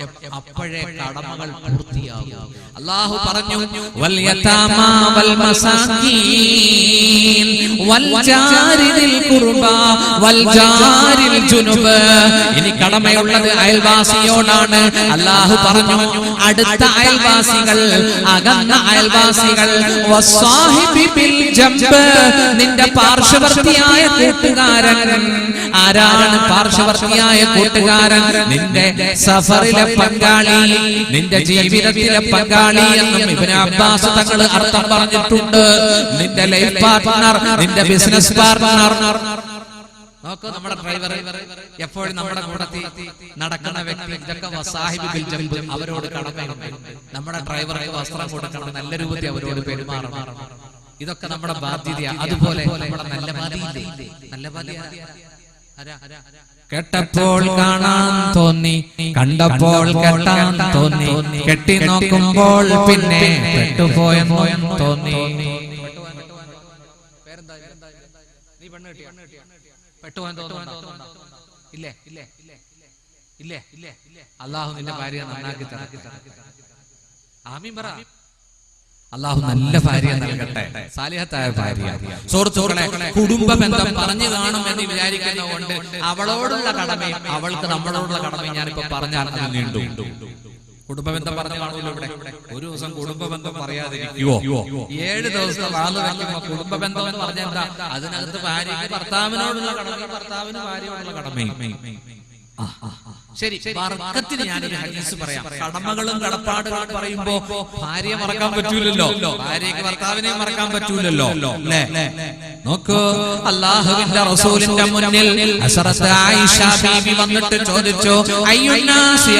a അപ്പോഴേ കടമകൾ പൂർത്തിയാകും. അല്ലാഹു പറഞ്ഞു വൽ യതാമാ വൽ മസാകീൻ വൽ ജാരിൽ ഖുർബ വൽ ജാരിൽ ജുനുബ്. ഇനി കടമയുള്ളത് അയൽവാസിയോടാണ്. അല്ലാഹു പറഞ്ഞു അടുത്ത അയൽവാസികൾ അകന്ന അയൽവാസികൾ. വസ്സാഹിബി ബിൽ ജംബ്. നിന്റെ പാർശ്വവർത്തിയായ കൂട്ടുകാരൻ. ആരാണ് പാർശ്വവർത്തിയായ കൂട്ടുകാരൻ? നിന്റെ സഫറിലെ പങ്കാളി. നിന്റെ ജീവിതത്തിലെ പങ്കാളി എന്നും ഇവന് അബ്ബാസ് തങ്ങൾ അർത്ഥം പറഞ്ഞിട്ടുണ്ട്. നിന്റെ ലൈഫ് പാർട്ട്ണർ നിന്റെ ബിസിനസ് പാർട്ട്ണർ നോക്കൂ നമ്മുടെ ഡ്രൈവർ എപ്പോഴും നമ്മുടെ കൂടത്തിൽ നടക്കുന്ന വ്യക്തി ഇതൊക്കെ വസാഹിബ് ബിൽ ജംബ് അവരോട് കടമയുണ്ട്. നമ്മുടെ ഡ്രൈവർക്ക് വസ്ത്രം കൊടുക്കണം നല്ല രൂപത്തിൽ അവരോട് പെരുമാറണം. ഇതൊക്കെ നമ്മുടെ ബാധ്യതയാണ് അതുപോലെ നമ്മുടെ നല്ല ബാധ്യത നല്ല ബാധ്യത കേട്ടപ്പോൾ കാണാൻ തോന്നി കണ്ടപ്പോൾ കേട്ടാൻ തോന്നി കെട്ടി നോക്കുമ്പോൾ പിന്നെ പെട്ടുപോയെന്ന് തോന്നി. പെട്ടുപോയെന്ന് തോന്നുന്നുണ്ടോ ഇല്ലേ ഇല്ലേ ഇല്ലേ ഇല്ലേ. അള്ളാഹു നിന്റെ ഭാര്യ നന്നാക്കി തരാം ആമീൻ പറ. അള്ളാഹു നല്ല ഭാര്യ നൽകട്ടെ. സാലിഹത്തായ ഭാര്യ. സുഹൃത്തുക്കളെ കുടുംബ ബന്ധം പറഞ്ഞു കാണും എന്ന് വിചാരിക്കുന്നതുകൊണ്ട് അവളോടുള്ള കടമയും അവൾക്ക് നമ്മളോടുള്ള കടമയും ഞാനിപ്പോ പറഞ്ഞാൽ നീണ്ടു. കുടുംബ ബന്ധം പറഞ്ഞു കാണുമല്ലോ ഇവിടെ ഒരു ദിവസം കുടുംബ ബന്ധം പറയാതിരിക്കുവോ? ഏഴ് ദിവസം വാൾ വെക്കുമ്പോ കുടുംബ ബന്ധം എന്ന് പറഞ്ഞാൽ അതിനകത്ത് ഭാര്യയ്ക്ക് ഭർത്താവിനോടുള്ള കടമയും ഭർത്താവിന് ഭാര്യയോടുള്ള കടമയും. ശരി വർക്കത്തിന് ഞാനൊരു ഹദീസ് പറയാം. കടമകളും കടപ്പാടുകളും പറയുമ്പോ ഭാര്യയെ മറക്കാൻ പറ്റൂലല്ലോ. ഭാര്യയ്ക്ക് ഭർത്താവിനെ മറക്കാൻ പറ്റൂലല്ലോ. നോക്കൂ അള്ളാഹുവിന്റെ റസൂലിന്റെ മുന്നിൽ ഹസറത്ത് ആയിഷ ബീവി വന്നിട്ട് ചോദിച്ചു അയ്യുന്നാസി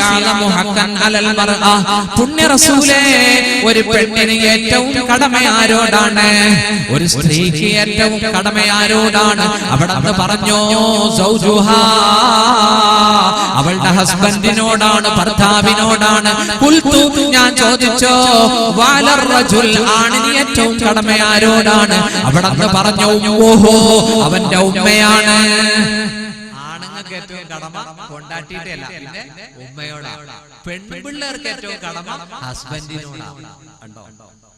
ഹഖൻ അലൽ മർഅ. പുണ്യ റസൂലേ ഒരു പെണ്ണിന് ഏറ്റവും കടമ ആരോടാണ് ഒരു സ്ത്രീക്ക് ഏറ്റവും കടമ ആരോടാണ് അവിടെ പറഞ്ഞു സൗജുഹാ. അവളുടെ ഹസ്ബൻഡിനോടാണ് ഭർത്താവിനോടാണ്. ഞാൻ ചോദിച്ചോ വാലർ റജുൽ ആണിന് ഏറ്റവും കടമ ആരോടാണ്? അവിടെ പറഞ്ഞു ഓഹോ അവന്റെ ഉമ്മയാണ്. ആണുങ്ങൾക്ക് ഏറ്റവും കടമ കൊണ്ടാട്ടിയിട്ടല്ല പിന്നെ ഉമ്മയോടാണ്. പെൺപിള്ളേർക്ക് ഏറ്റവും കടമ ഹസ്ബൻഡിനോടാണ്.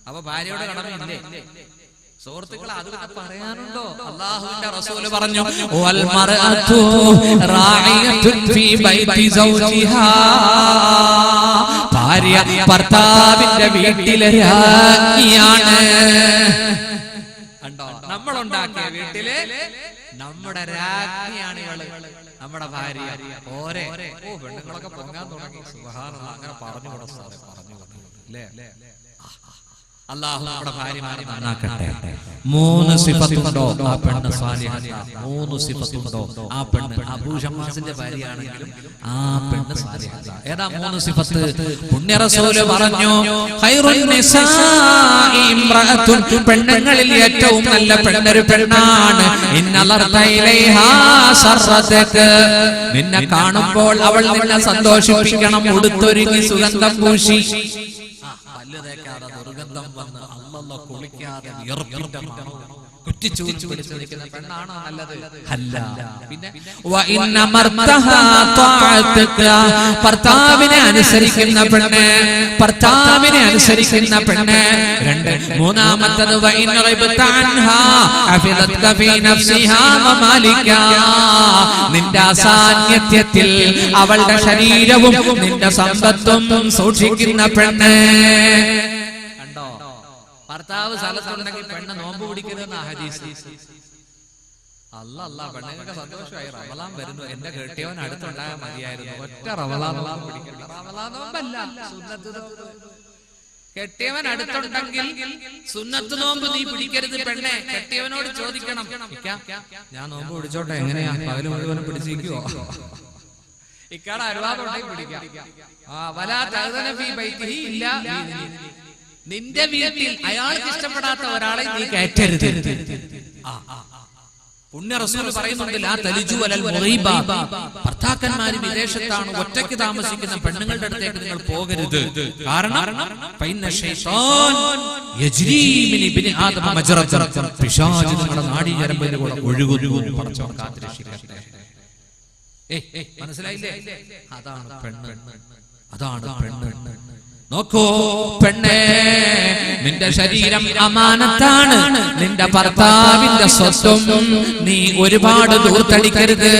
അപ്പൊ ഭാര്യയുടെ കടമയില്ലേ? സുഹൃത്തുക്കളെ അത് പറയാനുണ്ടോ? അള്ളാഹുവിന്റെ റസൂൽ പറഞ്ഞു വൽ മർഅതു റായിയത്തുൻ ഫീ ബൈതി സൗജിഹാ. ഭാര്യ ഭർത്താവിന്റെ വീട്ടിലെ രാജ്ഞിയാണ് കണ്ടോ? നമ്മൾ ഉണ്ടാക്കിയ വീട്ടിൽ നമ്മുടെ രാജ്ഞിയാണ് ഇവൾ നമ്മുടെ ഭാര്യ. ഓരെ. ഓ പെണ്ണുങ്ങളൊക്കെ പൊങ്ങാൻ തുടങ്ങി. സുബ്ഹാനല്ലാഹ്. അങ്ങനെ പറഞ്ഞു കൊടുത്തു പറഞ്ഞു അല്ലേ? അള്ളാഹു നമ്മുടെ ഭാര്യമാരെ നന്നാക്കട്ടെ. മൂന്ന് സിഫത്തുണ്ടോ ആ പെണ്ണ് മൂന്ന് സിഫത്തുണ്ടോ ആ പെണ്ണ്? ഭാര്യയാണെങ്കിലും ആ പെണ്ണ് ഏതാ മൂന്ന് സിഫത്ത്? പറഞ്ഞു പെണ്ണുങ്ങളിൽ ഏറ്റവും നല്ല പെണ്ണൊരു പെണ്ണാണ്. നിന്നെ കാണുമ്പോൾ അവൾ നിന്നെ സന്തോഷിപ്പിക്കണം. ഉടുത്തൊരുങ്ങി സുഗന്ധം പൂശി. പല്ല് തേക്കാതെ ദുർഗന്ധം വന്ന് അല്ലല്ല കുളിക്കാതെ വിയർപ്പിന്റെ മണം. കുറ്റിച്ചൂരി പിടിച്ച് നിൽക്കുന്ന പെണ്ണാണോ നല്ലത്? അല്ല. പിന്നെ. ഭർത്താവിനെ അനുസരിക്കുന്ന പെണ്ണ്. ഭർത്താവിനെ അനുസരിക്കുന്ന പെണ്ണ്. രണ്ട്. മൂന്നാമത്തത്. നിന്റെ അസാന്നിധ്യത്തിൽ അവളുടെ ശരീരവും നിന്റെ സമ്പത്തും സൂക്ഷിക്കുന്ന പെണ്ണ്. ഭർത്താവ് സ്ഥലത്തുണ്ടെങ്കിൽ പെണ്ണ് നോമ്പ് പിടിക്കരുതെന്ന ഹദീസ്. അല്ല അല്ല പെണ്ണുങ്ങൾക്ക് സന്തോഷമായി റമലാൻ വരുന്നു. എന്റെ കെട്ടിയവൻ അടുത്തുണ്ടായാൽ മതിയായിരുന്നു. ഒറ്റ റമലാൻ നോമ്പ് പിടിക്കണ്ട. റമലാൻ നോമ്പല്ല. സുന്നത്ത് കെട്ടിയവൻ അടുത്തുണ്ടെങ്കിൽ സുന്നത്ത് നോമ്പ് നീ പിടിക്കരുത് പെണ്ണെ. കെട്ടിയവനോട് ചോദിക്കണം. ഞാൻ നോമ്പ് പിടിച്ചോട്ടെ. എങ്ങനെയാ? പകൽ മുഴുവനും പിടിച്ചിരിക്കുവോ? ഇക്കാട് അനുവാദമുണ്ടെങ്കിൽ പിടിക്കാം. ആ വലാ തഅ്ദന ഫീ ബൈത്തിഹി ഇല്ല. നിന്റെ വീട്ടിൽ അയാൾക്ക് ഇഷ്ടപ്പെടാത്ത ഒരാളെ നീ കയറ്റരുത്. ആ, ആ, ആ. പുണ്യ റസൂൽ പറയുന്നുണ്ട് ലാ തലിജു വലൽ മുറീബ ഭർത്താക്കന്മാര് വിദേശത്താണ് ഒറ്റയ്ക്ക് താമസിക്കുന്ന പെണ്ണുങ്ങളുടെ അടുത്തേക്ക് നിങ്ങൾ പോകരുത്. കാരണം പിശാച് നിങ്ങളുടെ നാഡീഞരമ്പിലൂടെ ഒഴുകുന്നു പടച്ചവൻ കാത്തുരക്ഷിക്കട്ടെ ഏയ്, ഏയ്, മനസ്സിലായില്ലേ? അതാണ് പെണ്ണ്. അതാണ് പെണ്ണ്. നോക്കൂ പെണ്ണേ നിന്റെ ശരീരം അമാനത്താണ്. നിന്റെ ഭർത്താവിന്റെ സ്വത്വം നീ ഒരുപാട് ദൂർത്തടിക്കരുത്.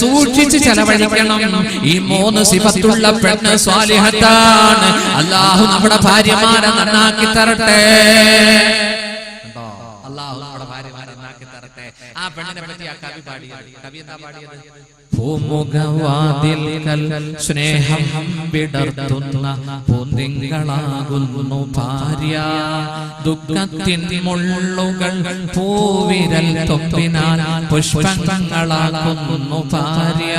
സൂക്ഷിച്ച് ചെലവഴിക്കണം. ഈ മൂന്ന് സിഫത്തുള്ള പെണ്ണ് സ്വാലിഹത്താണ്. അല്ലാഹു നമ്മുടെ ഭാര്യമാരെ നന്നാക്കി തരട്ടെ. നന്നാക്കി ആ പെണ്ണിനെ പറ്റി ആ കവി പാടിയത്. കവി എന്താ പാടിയത്? ഭൂമുഖവാതിൽ സ്നേഹം വിടർത്തുന്ന പൂന്തിങ്കളാകുന്നു ഭാര്യ. ദുഃഖത്തിൻ മുള്ളുകൾ പൂവിരൽ തൊപ്പിനാൽ പുഷ്പങ്ങളാകുന്നു ഭാര്യ.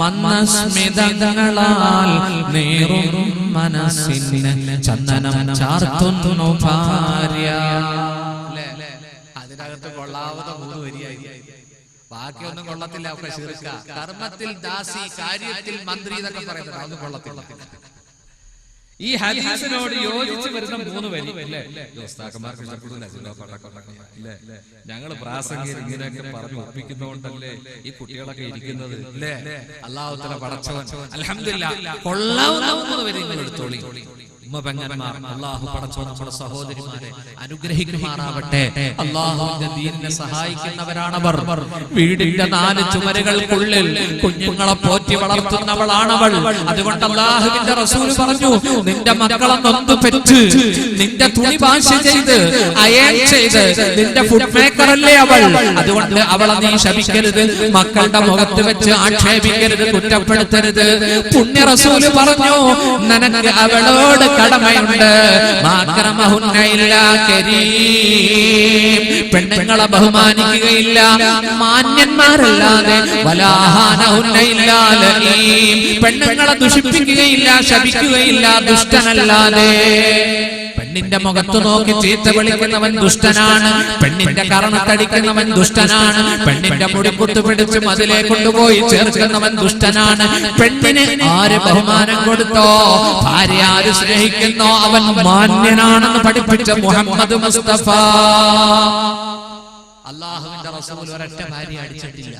മന്ദസ്മിതങ്ങളാൽ നീറും മനസ്സിന് ചന്ദനം ചാർത്തുന്നു ഭാര്യ. കൊള്ളാവുന്ന മൂന്ന് വരിയായി. ബാക്കിയൊന്നും കൊള്ളത്തില്ല കർമ്മത്തിൽ ദാസി കാര്യത്തിൽ മന്ത്രി എന്നൊക്കെ പറയുന്നത് കൊള്ളത്തില്ല. ഈ ഹദീസിനോട് യോജിച്ച് വരുന്ന മൂന്ന് വരി പ്രാസംഗികർ ഇങ്ങനെയൊക്കെ പറഞ്ഞു ഒപ്പിക്കുന്നതുകൊണ്ടല്ലേ ഈ കുട്ടികളൊക്കെ ഇരിക്കുന്നത്. അല്ലേ? അള്ളാഹുത്തല പടച്ചവൻ അലഹമില്ല കൊള്ളാവുന്ന മൂന്ന് വരി നിങ്ങൾ എടുത്തോളി. ഉമ്മ പെങ്ങന്മാർ അള്ളാഹു പടച്ചോ നമ്മുടെ സഹോദരിമാരെ അനുഗ്രഹിക്കുമാറാവട്ടെ. അള്ളാഹുവിന്റെ ദീനിനെ സഹായിക്കുന്നവരാണവർ. വീടിന്റെ നാല് ചുമരുകൾക്കുള്ളിൽ കുഞ്ഞുങ്ങളെ പോറ്റി വളർത്തുന്നവളാണവൾ. അതുകൊണ്ട് അള്ളാഹുവിന്റെ റസൂൽ പറഞ്ഞു നിന്റെ മക്കളെ നൊന്തു പെറ്റ്. നിന്റെ തുണി ഭാഷ ചെയ്ത് അയൺ ചെയ്ത് നിന്റെ ഫുഡ് മേക്കർ അല്ലേ അവൾ? അതുകൊണ്ട് അവളെ നീ ശപിക്കരുത്. മക്കളുടെ മുഖത്ത് വെച്ച് ആക്ഷേപിക്കരുത്. കുറ്റപ്പെടുത്തരുത്. പുണ്യ റസൂൽ പറഞ്ഞു നനക്ക് അവളോട് കടമയുണ്ട്. പെണ്ണുങ്ങളെ ബഹുമാനിക്കുകയില്ല മാന്യന്മാരല്ലാതെ. പെണ്ണുങ്ങളെ ദുഷിപ്പിക്കുകയില്ല ശപിക്കുകയില്ല ദുഷ്ടനല്ലാതെ പെണ്ണിന്റെ മുഖത്ത് നോക്കി ചീത്ത വിളിക്കുന്നവൻ ദുഷ്ടനാണ്. പെണ്ണിന്റെ കറണത്തടിക്കുന്നവൻ ദുഷ്ടനാണ്. പെണ്ണിന്റെ മുടിക്കുത്ത് പിടിച്ച് മതിലെ കൊണ്ടുപോയി ചേർക്കുന്നവൻ ദുഷ്ടനാണ്. പെണ്ണിന് ആര് ബഹുമാനം കൊടുത്തോ? ഭാര്യ ആര് സ്നേഹിക്കുന്നോ? അവൻ മാന്യനാണെന്ന് പഠിപ്പിച്ച മുഹമ്മദ് മുസ്തഫ. അള്ളാഹുവിന്റെ റസൂൽ ഒരൊറ്റ ഭാര്യ അടിച്ചിട്ടില്ല.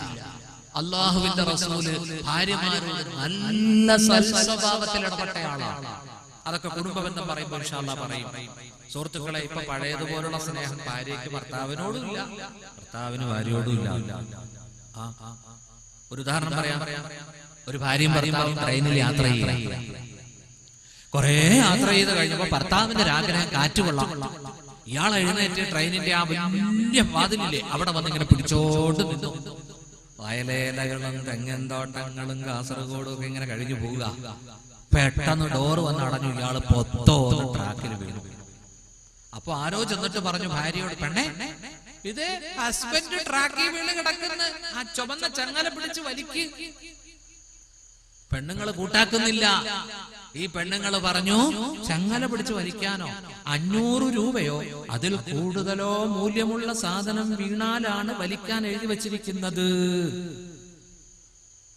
അള്ളാഹുവിന്റെ റസൂൽ ഭാര്യമാരോട് നല്ല സൽസ്വഭാവത്തിൽ ഇടപെട്ടയാളാണ്. അതൊക്കെ കുടുംബബന്ധം പറയുമ്പോൾ ഇൻഷാല്ല പറയും. സുഹൃത്തുക്കളെ ഇപ്പൊ പഴയതുപോലുള്ള സ്നേഹം ഭാര്യയ്ക്ക് ഭർത്താവിനോടും ഇല്ല. ഭർത്താവിന് ഭാര്യയോടും ഇല്ല. ഒരു ഉദാഹരണം പറയാം. ഒരു ഭാര്യയും ഭർത്താവും ട്രെയിനിൽ യാത്ര ചെയ്യുക. കൊറേ യാത്ര ചെയ്ത് കഴിഞ്ഞപ്പോ ഭർത്താവിന്റെ ആഗ്രഹം കാറ്റ് കൊള്ളാം ഇയാൾ എഴുന്നേറ്റ് ട്രെയിനിന്റെ ആ വലിയ വാതിലില്ലേ അവിടെ വന്ന് ഇങ്ങനെ പിടിച്ചോണ്ട് നിന്നു. വയലേലകളും തെങ്ങൻ തോട്ടങ്ങളും കാസർഗോഡും ഒക്കെ ഇങ്ങനെ കഴിഞ്ഞു പോവുക. പെട്ടെന്ന് ഡോറ് വന്ന് അടഞ്ഞു ഇയാൾ പൊത്തോ ട്രാക്കിൽ വീണു. അപ്പൊ ആരോ ചെന്നിട്ട് പറഞ്ഞു ഭാര്യയോട് പെണ്ണേ ഇത് ഹസ്ബൻഡ് ട്രാക്കിൽ വീണ് കിടക്കുന്ന. ആ ചുമന്ന ചങ്ങല പിടിച്ച് വലിക്ക്. പെണ്ണുങ്ങൾ കൂട്ടാക്കുന്നില്ല. ഈ പെണ്ണുങ്ങൾ പറഞ്ഞു ചങ്ങല പിടിച്ച് വലിക്കാനോ? അഞ്ഞൂറ് രൂപയോ? അതിൽ കൂടുതലോ മൂല്യമുള്ള സാധനം വീണാലാണ് വലിക്കാൻ എഴുതി വച്ചിരിക്കുന്നത്.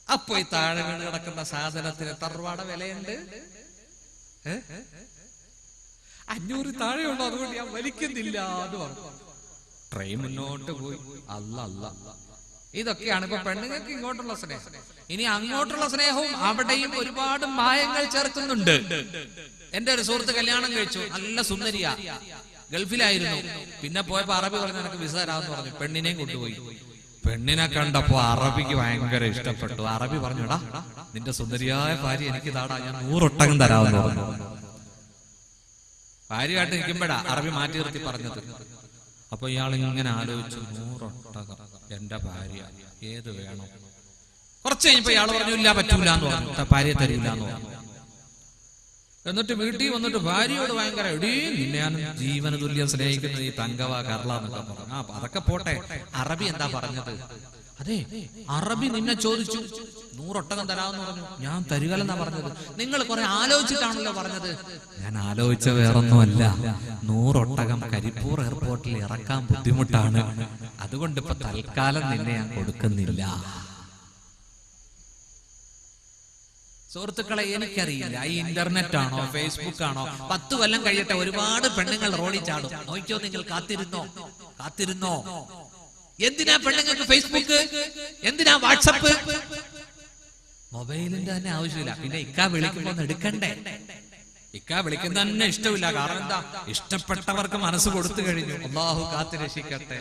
അപ്പൊ ഈ താഴെ വീണ് കിടക്കുന്ന സാധനത്തിന് തറവാട വിലയുണ്ട്? അഞ്ഞൂറ് ഉണ്ടോ അതുകൊണ്ട് ഞാൻ വലിക്കുന്നില്ല എന്ന് പറഞ്ഞു. ട്രെയിൻ മുന്നോട്ട് പോയി. അല്ല അല്ല. ഇതൊക്കെയാണ് ഇപ്പൊ പെണ്ണുങ്ങൾക്ക് ഇങ്ങോട്ടുള്ള സ്നേഹം. ഇനി അങ്ങോട്ടുള്ള സ്നേഹവും അവിടെയും ഒരുപാട് മായങ്ങൾ ചേർക്കുന്നുണ്ട്. എന്റെ ഒരു സുഹൃത്ത് കല്യാണം കഴിച്ചു. നല്ല സുന്ദരിയ. ഗൾഫിലായിരുന്നു. പിന്നെ പോയപ്പോ അറബി പറഞ്ഞു എനിക്ക് വിസ തരാമെന്ന് പറഞ്ഞു. പെണ്ണിനെയും കൊണ്ടുപോയി. പെണ്ണിനെ കണ്ടപ്പോ അറബിക്ക് ഭയങ്കര ഇഷ്ടപ്പെട്ടു. അറബി പറഞ്ഞുടാ നിന്റെ സുന്ദരിയായ ഭാര്യ എനിക്ക് താടാ ഞാൻ നൂറൊട്ടകം തരാമെന്ന് പറഞ്ഞു. ഭാര്യയായിട്ട് നിൽക്കുമ്പോഴാ അറബി മാറ്റി നിർത്തി പറഞ്ഞത്. അപ്പൊ ഇയാൾ ഇങ്ങനെ ആലോചിച്ചു നൂറൊട്ടകം എന്റെ ഭാര്യ ഏത് വേണം? കുറച്ച് കഴിഞ്ഞപ്പോ ഇയാൾ പറഞ്ഞു ഇല്ല പറ്റൂല എന്ന് പറഞ്ഞു. ഭാര്യ തരില്ല എന്ന് പറഞ്ഞു. എന്നിട്ട് വീട്ടിൽ വന്നിട്ട് ഭാര്യയോട് ഭയങ്കര എടീ ജീവന തുല്യം സ്നേഹിക്കുന്ന ഈ തങ്കവ കർള എന്നൊക്കെ പറഞ്ഞു. ആ അതൊക്കെ പോട്ടെ. അറബി എന്താ പറഞ്ഞത്? അതെ അറബി നിന്നെ ചോദിച്ചു. നൂറൊട്ടകം തരാമെന്ന് പറഞ്ഞു. ഞാൻ തരികലെന്നാ പറഞ്ഞത്. നിങ്ങൾ കുറെ ആലോചിച്ചിട്ടാണല്ലോ പറഞ്ഞത്. ഞാൻ ആലോചിച്ച വേറൊന്നുമല്ല. നൂറൊട്ടകം കരിപ്പൂർ എയർപോർട്ടിൽ ഇറക്കാൻ ബുദ്ധിമുട്ടാണ്. അതുകൊണ്ട് ഇപ്പൊ തൽക്കാലം നിന്നെ ഞാൻ കൊടുക്കുന്നില്ല. സുഹൃത്തുക്കളെ എനിക്കറിയില്ല. ഈ ഇന്റർനെറ്റ് ആണോ ഫേസ്ബുക്ക് ആണോ പത്ത് കൊല്ലം കഴിയട്ടെ ഒരുപാട് പെണ്ണുങ്ങൾ റോഡിൽ ചാടും. നോക്കിയോ നിങ്ങൾ കാത്തിരുന്നോ? കാത്തിരുന്നോ? എന്തിനാ പെണ്ണുങ്ങൾക്ക് ഫേസ്ബുക്ക് എന്തിനാ വാട്സപ്പ് മൊബൈലിന്റെ തന്നെ ആവശ്യമില്ല. പിന്നെ ഇക്ക വിളിക്കുമ്പോൾ എടുക്കണ്ടേ? ഇക്ക വിളിക്കുന്ന തന്നെ ഇഷ്ടമില്ല. കാരണം എന്താ? ഇഷ്ടപ്പെട്ടവർക്ക് മനസ്സ് കൊടുത്തു കഴിഞ്ഞു. അള്ളാഹു കാത്തു രക്ഷിക്കട്ടെ